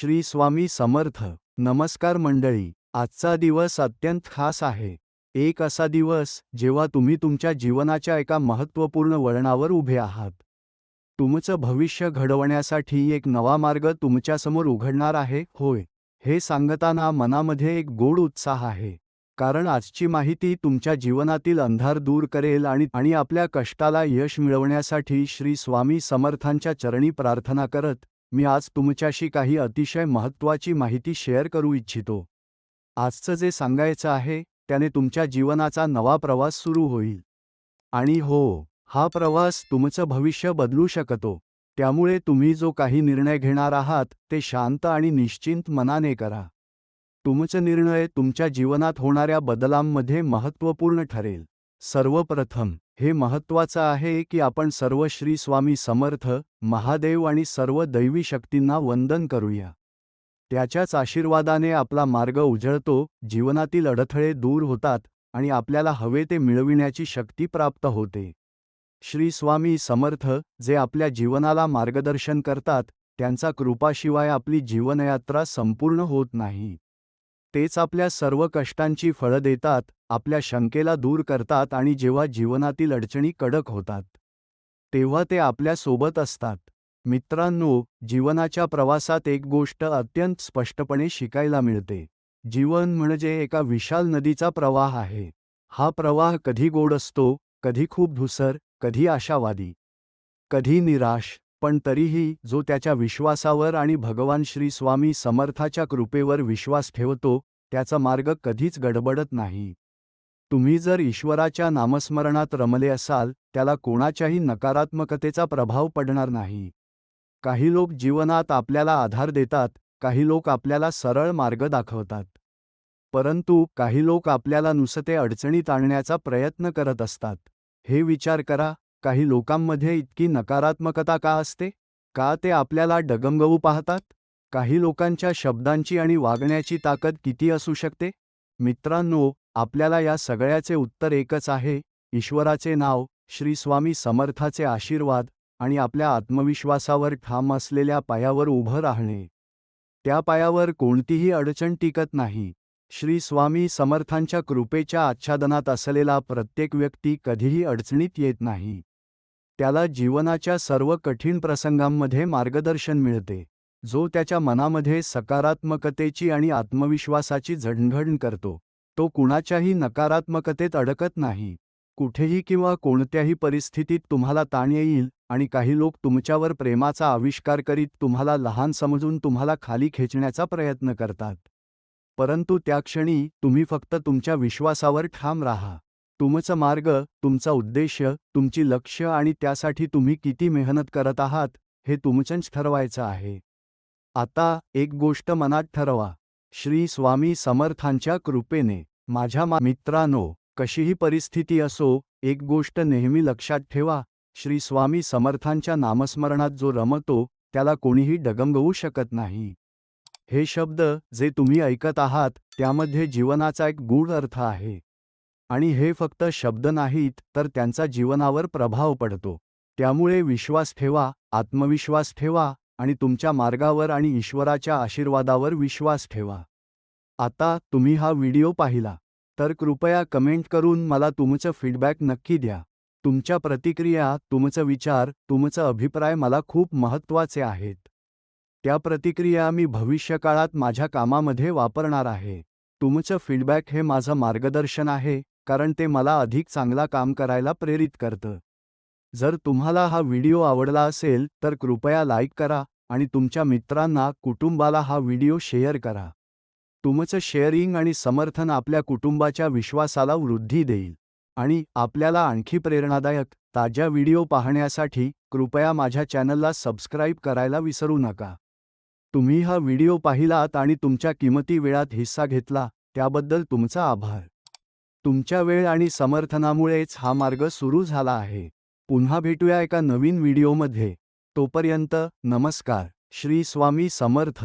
श्री स्वामी समर्थ. नमस्कार मंडळी आजचा दिवस अत्यंत खास आहे. एक असा दिवस जेव्हा तुम्ही तुमच्या जीवनाच्या एका महत्त्वपूर्ण वळणावर उभे आहात. तुमचं भविष्य घडवण्यासाठी एक नवा मार्ग तुमच्यासमोर उघडणार आहे होय. हे सांगताना मनामध्ये एक गोड उत्साह आहे. कारण आजची माहिती तुमच्या जीवनातील अंधार दूर करेल आणि आणि आपल्या कष्टाला यश मिळवण्यासाठी श्री स्वामी समर्थांच्या चरणी प्रार्थना करत मी आज तुमच्याशी काही अतिशय महत्त्वाची माहिती शेअर करू इच्छितो. आजचं जे सांगायचं आहे त्याने तुमच्या जीवनाचा नवा प्रवास सुरू होईल. आणि हो हा प्रवास तुमचं भविष्य बदलू शकतो. त्यामुळे तुम्ही जो काही निर्णय घेणार आहात ते शांत आणि निश्चिंत मनाने करा. तुमचे निर्णय तुमच्या जीवनात होणाऱ्या बदलांमध्ये महत्त्वपूर्ण ठरेल. सर्वप्रथम हे महत्त्वाचं आहे की आपण सर्व श्री स्वामी समर्थ महादेव आणि सर्व दैवी शक्तींना वंदन करूया. त्याच्याच आशीर्वादाने आपला मार्ग उजळतो जीवनातील अडथळे दूर होतात आणि आपल्याला हवे ते मिळविण्याची शक्ती प्राप्त होते. श्री स्वामी समर्थ जे आपल्या जीवनाला मार्गदर्शन करतात त्यांचा कृपाशिवाय आपली जीवनयात्रा संपूर्ण होत नाही. तेच आपल्या सर्व कष्टांची फळं देतात आपल्या शंकेला दूर करतात आणि जेव्हा जीवनातील अडचणी कडक होतात तेव्हा ते आपल्यासोबत असतात. मित्रांनो जीवनाच्या प्रवासात एक गोष्ट अत्यंत स्पष्टपणे शिकायला मिळते. जीवन म्हणजे एका विशाल नदीचा प्रवाह आहे. हा प्रवाह कधी गोड असतो कधी खूप धुसर कधी आशावादी कधी निराश पण तरीही जो त्याच्या विश्वासावर आणि भगवान श्री स्वामी समर्थाच्या कृपेवर विश्वास ठेवतो त्याचा मार्ग कधीच गडबडत नाही. तुम्ही जर ईश्वराच्या नामस्मरणात रमले असाल त्याला कोणाच्याही नकारात्मकतेचा प्रभाव पडणार नाही. काही लोक जीवनात आपल्याला आधार देतात काही लोक आपल्याला सरळ मार्ग दाखवतात. परंतु काही लोक आपल्याला नुसते अडचणीत आणण्याचा प्रयत्न करत असतात. हे विचार करा काही लोकांमध्ये इतकी नकारात्मकता का असते? का ते आपल्याला डगमगवू पाहतात? काही लोकांच्या शब्दांची आणि वागण्याची ताकद किती असू शकते? मित्रांनो आपल्याला या सगळ्याचे उत्तर एकच आहे ईश्वराचे नाव श्री स्वामी समर्थाचे आशीर्वाद आणि आपल्या आत्मविश्वासावर ठाम असलेल्या पायावर उभं राहणे. त्या पायावर कोणतीही अडचण टिकत नाही. श्री स्वामी समर्थांच्या कृपेच्या आच्छादनात असलेला प्रत्येक व्यक्ती कधीही अडचणीत येत नाही. त्याला जीवनाच्या सर्व कठीण प्रसंगांमध्ये मार्गदर्शन मिळते जो त्याच्या मनामध्ये सकारात्मकतेची आणि आत्मविश्वासाची जडणघडण करतो. तो कुणाच्याही नकारात्मकतेत अडकत नाही. कुठेही किंवा कोणत्याही परिस्थितीत तुम्हाला ताण येईल आणि काही लोक तुमच्यावर प्रेमाचा आविष्कार करीत तुम्हाला लहान समजून तुम्हाला खाली खेचण्याचा प्रयत्न करतात. परंतु त्या क्षणी तुम्ही फक्त तुमच्या विश्वासावर ठाम राहा. तुमचा मार्ग तुमचा उद्देश तुमची लक्ष्य आणि त्यासाठी तुम्ही किती मेहनत करत आहात हे तुमचंच ठरवायचं आहे. आता एक गोष्ट मनात ठरवा. श्री स्वामी समर्थांच्या कृपेने. माझ्या मा मित्रांनो कशीही परिस्थिती असो एक गोष्ट नेहमी लक्षात ठेवा श्री स्वामी समर्थांच्या नामस्मरणात जो रमतो त्याला कोणीही डगमगवू शकत नाही. हे शब्द जे तुम्ही ऐकत आहात त्यामध्ये जीवनाचा एक गूढ अर्थ आहे. आणि हे फक्त शब्द नाहीत तर त्यांचा जीवनावर प्रभाव पडतो. त्यामुळे विश्वास ठेवा आत्मविश्वास ठेवा आणि तुमच्या मार्गावर आणि ईश्वराच्या आशीर्वादावर विश्वास ठेवा. आता तुम्ही हा व्हिडिओ पाहिला तर कृपया कमेंट करून मला तुमचं फीडबॅक नक्की द्या. तुमच्या प्रतिक्रिया तुमचं विचार तुमचं अभिप्राय मला खूप महत्त्वाचे आहेत. त्या प्रतिक्रिया मी भविष्यकाळात माझ्या कामामध्ये वापरणार आहे. तुमचं फीडबॅक हे माझं मार्गदर्शन आहे कारण ते मला अधिक चांगला काम करायला प्रेरित करतं. जर तुम्हाला हा व्हिडिओ आवडला असेल तर कृपया लाईक करा आणि तुमच्या मित्रांना कुटुंबाला हा व्हिडिओ शेअर करा. तुमचं शेअरिंग आणि समर्थन आपल्या कुटुंबाच्या विश्वासाला वृद्धी देईल. आणि आपल्याला आणखी प्रेरणादायक ताज्या व्हिडिओ पाहण्यासाठी कृपया माझ्या चॅनलला सबस्क्राईब करायला विसरू नका. तुम्ही हा व्हिडिओ पाहिलात आणि तुमच्या किमती वेळात हिस्सा घेतला त्याबद्दल तुमचा आभार. तुमच्या वेळ आणि समर्थनामुळेच हा मार्ग सुरू झाला आहे. पुन्हा भेटूया एका नवीन व्हिडिओमध्ये. तोपर्यंत नमस्कार. श्री स्वामी समर्थ.